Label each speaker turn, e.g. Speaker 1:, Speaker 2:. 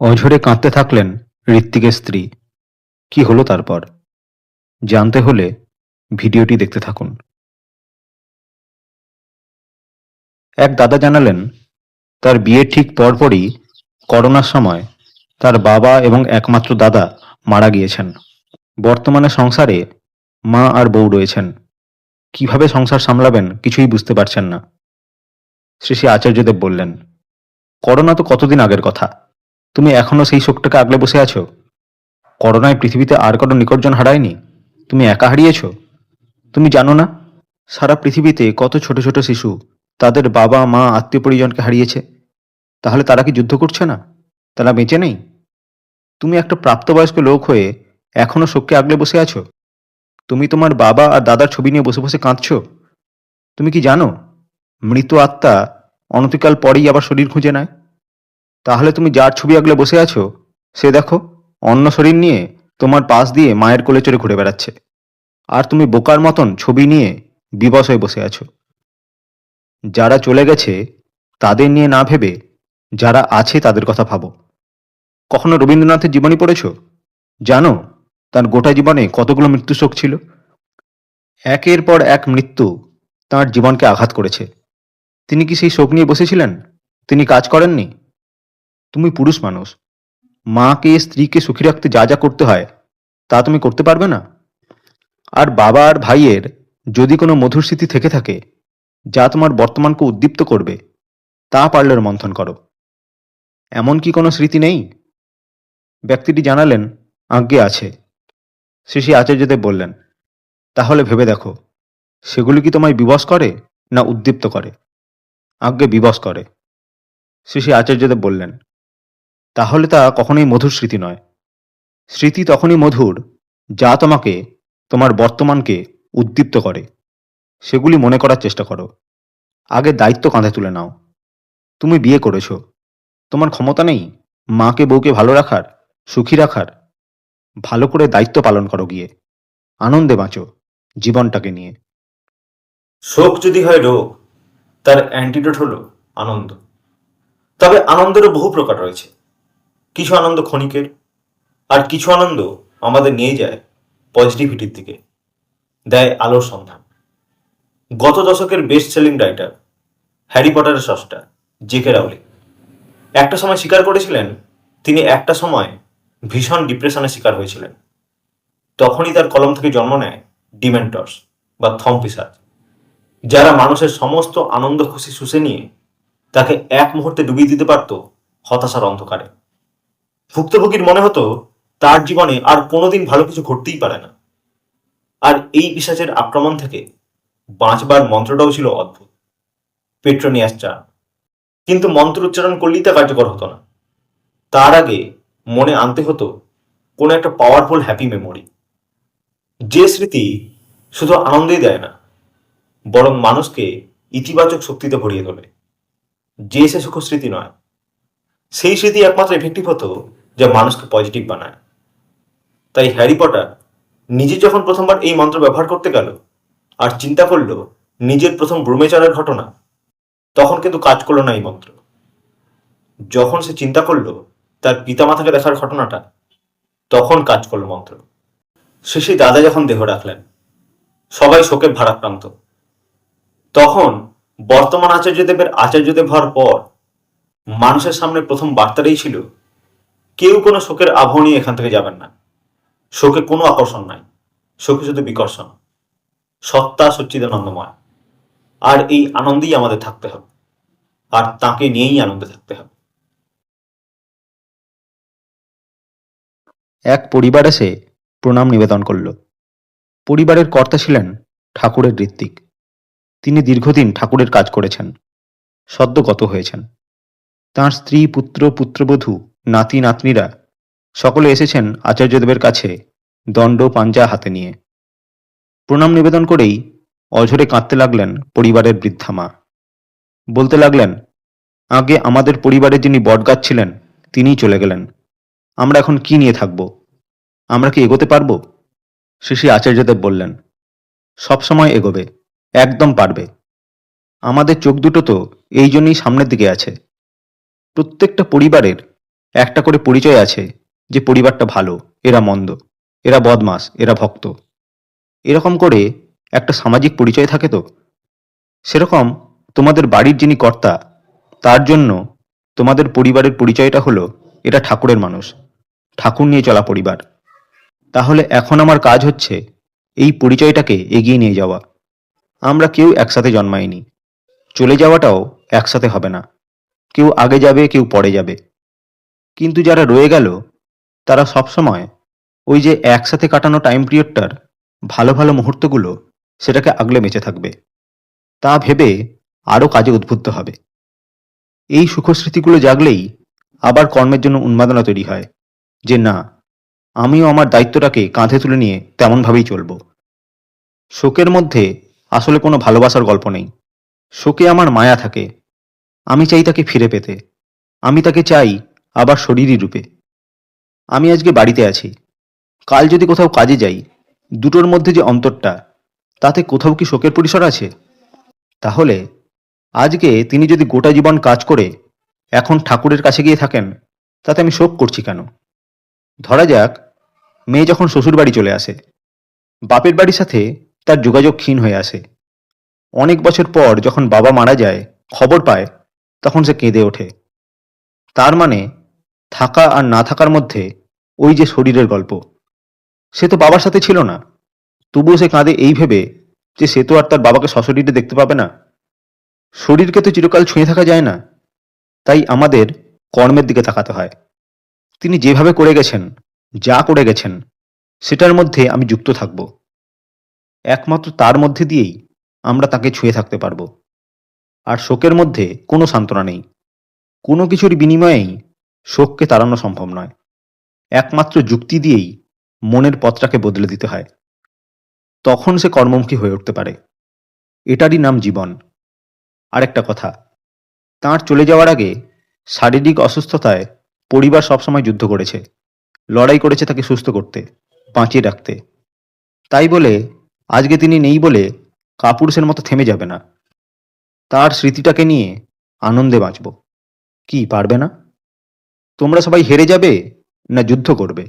Speaker 1: অঝরে কাঁদতে থাকলেন ঋত্বিকের স্ত্রী। কি হলো তারপর? জানতে হলে ভিডিওটি দেখতে থাকুন। এক দাদা জানালেন, তার বিয়ের ঠিক পরপরই করোনার সময় তার বাবা এবং একমাত্র দাদা মারা গিয়েছেন। বর্তমানে সংসারে মা আর বউ রয়েছেন। কীভাবে সংসার সামলাবেন কিছুই বুঝতে পারছেন না। শ্রী শ্রী আচার্যদেব বললেন, করোনা তো কতদিন আগের কথা। তুমি এখনও সেই শোকটাকে আগলে বসে আছো? করোনায় পৃথিবীতে আর কারও নিকটজন হারায়নি? তুমি একা হারিয়েছ? তুমি জানো না? সারা পৃথিবীতে কত ছোট ছোট শিশু তাদের বাবা, মা, আত্মীয় পরিজনকে হারিয়েছে। তাহলে তারা কি যুদ্ধ করছে না? তারা বেঁচে নেই? তুমি একটা প্রাপ্তবয়স্ক লোক হয়ে এখনও শোককে আগলে বসে আছো? তুমি তোমার বাবা আর দাদার ছবি নিয়ে বসে বসে কাঁদছ? তুমি কি জানো? মৃত আত্মা অনতিকাল পরেই আবার শরীর খুঁজে নেয়। তাহলে তুমি যার ছবি আগলে বসে আছো, সে দেখো, অন্য শরীর নিয়ে তোমার পাশ দিয়ে মায়ের কোলে চড়ে ঘুরে বেড়াচ্ছে। আর তুমি বোকার মতন ছবি নিয়ে বিবশ হয়ে বসে আছো। যারা চলে গেছে, তাদের নিয়ে না ভেবে যারা আছে তাদের কথা ভাবো। কখনো রবীন্দ্রনাথের জীবনী পড়েছ? জানো, তার গোটা জীবনে কতগুলো মৃত্যু শোক ছিল? একের পর এক মৃত্যু তার জীবনকে আঘাত করেছে। তিনি কি সেই শোক নিয়ে বসেছিলেন? তিনি কাজ করেননি? তুমি পুরুষ মানুষ। মাকে, স্ত্রীকে সুখী রাখতে যা যা করতে হয়, তা তুমি করতে পারবে না। আর বাবা আর ভাইয়ের যদি কোনো মধুর স্মৃতি থেকে থাকে, যা তোমার বর্তমানকে উদ্দীপ্ত করবে, তা পারলে মন্থন করো। এমন কি কোনো স্মৃতি নেই? ব্যক্তিটি জানালেন, আজ্ঞে আছে। শ্রী আচার্যদেব বললেন, তাহলে ভেবে দেখো, সেগুলি কি তোমায় বিবশ করে না উদ্দীপ্ত করে? আজ্ঞে বিবশ করে। শ্রী আচার্যদেব বললেন তাহলে তা কখনোই মধুর স্মৃতি নয়। স্মৃতি তখনই মধুর যা তোমাকে, তোমার বর্তমানকে উদ্দীপ্ত করে। সেগুলি মনে করার চেষ্টা করো। আগে দায়িত্ব কাঁধে তুলে নাও। তুমি বিয়ে করেছ। তোমার ক্ষমতা নেই? মাকে, বউকে ভালো রাখার, সুখী রাখার? ভালো করে দায়িত্ব পালন করো গিয়ে। আনন্দে বাঁচো জীবনটাকে নিয়ে।
Speaker 2: শোক যদি হয় রোগ, তার অ্যান্টিডোট হলো আনন্দ। তবে আনন্দেরও বহু প্রকার রয়েছে। কিছু আনন্দ ক্ষণিকের, আর কিছু আনন্দ আমাদের নিয়ে যায় পজিটিভিটির দিকে, দেয় আলোর সন্ধান। গত দশকের বেস্ট সেলিং রাইটার হ্যারি পটারের সষ্টা জেকে রাউলিং একটা সময় স্বীকার করেছিলেন, তিনি একটা সময় ভীষণ ডিপ্রেশনের শিকার হয়েছিলেন। তখনই তার কলম থেকে জন্ম নেয় ডিমেন্টর্স বা থম্পিসাজ যারা মানুষের সমস্ত আনন্দ খুশি শুষে নিয়ে তাকে এক মুহূর্তে ডুবিয়ে দিতে পারত হতাশার অন্ধকারে। ভুক্তভোগীর মনে হতো তার জীবনে আর কোনোদিন ভালো কিছু ঘটতেই পারে না। আর এই পিসাচের আক্রমণ থেকে বাঁচবার মন্ত্রটাও ছিল অদ্ভুত। পেট্রোনিয়াস চা। কিন্তু মন্ত্র উচ্চারণ করলেই তা কার্যকর হতো না। তার আগে মনে আনতে হতো কোনো একটা পাওয়ারফুল হ্যাপি মেমোরি যে স্মৃতি শুধু আনন্দই দেয় না, বরং মানুষকে ইতিবাচক শক্তিতে ভরিয়ে তোলে। যে সে সুখ স্মৃতি নয়, সেই স্মৃতি একমাত্র এফেক্টিভ হতো যা মানুষকে পজিটিভ বানায়। তাই হ্যারি পটার নিজে যখন প্রথমবার এই মন্ত্র ব্যবহার করতে গেল, আর চিন্তা করল নিজের প্রথম ব্রুমেচারের ঘটনা, তখন কিন্তু কাজ করল না এই মন্ত্র। যখন সে চিন্তা করল তার পিতামাতাকে দেখার ঘটনাটা, তখন কাজ করল মন্ত্র। শেষে দাদা যখন দেহ রাখলেন, সবাই শোকে ভারাক্রান্ত। তখন বর্তমান আচার্যদেবের আচার্যদেব হওয়ার পর মানুষের সামনে প্রথম বার্তাটাই ছিল কেউ কোনো শোকের আবহ নিয়ে এখান থেকে যাবেন না। শোকে কোনো আকর্ষণ নাই। শোকে শুধু বিকর্ষণ। সত্তা সচ্চিদানন্দময়। আর এই আনন্দেই আমাদের থাকতে হবে। আর তাকে নিয়েই আনন্দে থাকতে হবে।
Speaker 1: এক পরিবার এসে প্রণাম নিবেদন করল। পরিবারের কর্তা ছিলেন ঠাকুরের ঋত্বিক। তিনি দীর্ঘদিন ঠাকুরের কাজ করেছেন। সদ্য গত হয়েছেন। তাঁর স্ত্রী, পুত্র, পুত্রবধূ নাতি নাতনিরা, সকলে এসেছেন আচার্যদেবের কাছে দণ্ড পাঞ্জা হাতে নিয়ে। প্রণাম নিবেদন করেই অঝরে কাঁদতে লাগলেন পরিবারের বৃদ্ধা মা। বলতে লাগলেন, আগে আমাদের পরিবারে যিনি বটগাছ ছিলেন, তিনিই চলে গেলেন। আমরা এখন কি নিয়ে থাকব? আমরা কি এগোতে পারব? শ্রী আচার্যদেব বললেন সবসময় এগোবে, একদম পারবে। আমাদের চোখ দুটো তো এই জন্যই সামনের দিকে আছে। প্রত্যেকটা পরিবারের একটা করে পরিচয় আছে যে পরিবারটা ভালো, এরা মন্দ, এরা বদমাস, এরা ভক্ত। এরকম করে একটা সামাজিক পরিচয় থাকে তো? সেরকম তোমাদের বাড়ির যিনি কর্তা, তার জন্য তোমাদের পরিবারের পরিচয়টা হলো এটা ঠাকুরের মানুষ, ঠাকুর নিয়ে চলা পরিবার। তাহলে এখন আমার কাজ হচ্ছে এই পরিচয়টাকে এগিয়ে নিয়ে যাওয়া। আমরা কেউ একসাথে জন্মাইনি। চলে যাওয়াটাও একসাথে হবে না। কেউ আগে যাবে, কেউ পরে যাবে। কিন্তু যারা রয়ে গেল, তারা সবসময় ওই যে একসাথে কাটানো টাইম পিরিয়ডটার ভালো ভালো মুহূর্তগুলো সেটাকে আগলে বেঁচে থাকবে। তা ভেবে আরও কাজে উদ্বুদ্ধ হবে। এই সুখস্মৃতিগুলো জাগলেই আবার কর্মের জন্য উন্মাদনা তৈরি হয় যে, না, আমিও আমার দায়িত্বটাকে কাঁধে তুলে নিয়ে তেমনভাবেই চলব। শোকের মধ্যে আসলে কোনো ভালোবাসার গল্প নেই। শোকে আমার মায়া থাকে। আমি চাই তাকে ফিরে পেতে। আমি তাকে চাই আবার শরীরী রূপে। আমি আজকে বাড়িতে আছি। কাল যদি কোথাও কাজে যাই, দুটোর মধ্যে যে অন্তরটা, তাতে কোথাও কি শোকের পরিসর আছে? তাহলে, আজকে তিনি যদি গোটা জীবন কাজ করে, এখন ঠাকুরের কাছে গিয়ে থাকেন, তাতে আমি শোক করছি কেন? ধরা যাক, মেয়ে যখন শ্বশুর বাড়ি চলে আসে, বাপের বাড়ির সাথে তার যোগাযোগ ক্ষীণ হয়ে আসে। অনেক বছর পর যখন বাবা মারা যায়, খবর পায়, তখন সে কেঁদে ওঠে। তার মানে থাকা আর না থাকার মধ্যে ওই যে শরীরের গল্প। সে তো বাবার সাথে ছিল না। তবুও সে কাঁদে এই ভেবে যে সে তো আর তার বাবাকে সশরীরে দেখতে পাবে না। শরীরকে তো চিরকাল ছুঁয়ে থাকা যায় না। তাই আমাদের কর্মের দিকে তাকাতে হয়। তিনি যেভাবে করে গেছেন, যা করে গেছেন, সেটার মধ্যে আমি যুক্ত থাকব। একমাত্র তার মধ্যে দিয়েই আমরা তাকে ছুঁয়ে থাকতে পারব। আর শোকের মধ্যে কোনো সান্ত্বনা নেই। কোনো কিছুর বিনিময়েই শোককে তাড়ানো সম্ভব নয়। একমাত্র যুক্তি দিয়েই মনের পথটাকে বদলে দিতে হয়। তখন সে কর্মমুখী হয়ে উঠতে পারে। এটারই নাম জীবন। আরেকটা কথা, তাঁর চলে যাওয়ার আগে শারীরিক অসুস্থতায় পরিবার সবসময় যুদ্ধ করেছে। লড়াই করেছে তাকে সুস্থ করতে, বাঁচিয়ে রাখতে। তাই বলে, আজকে তিনি নেই বলে কাপুরুষের মতো থেমে যাবে না। তার স্মৃতিটাকে নিয়ে আনন্দে বাঁচব। কি, পারবে না? তোমরা সবাই হেরে যাবে না যুদ্ধ করবে?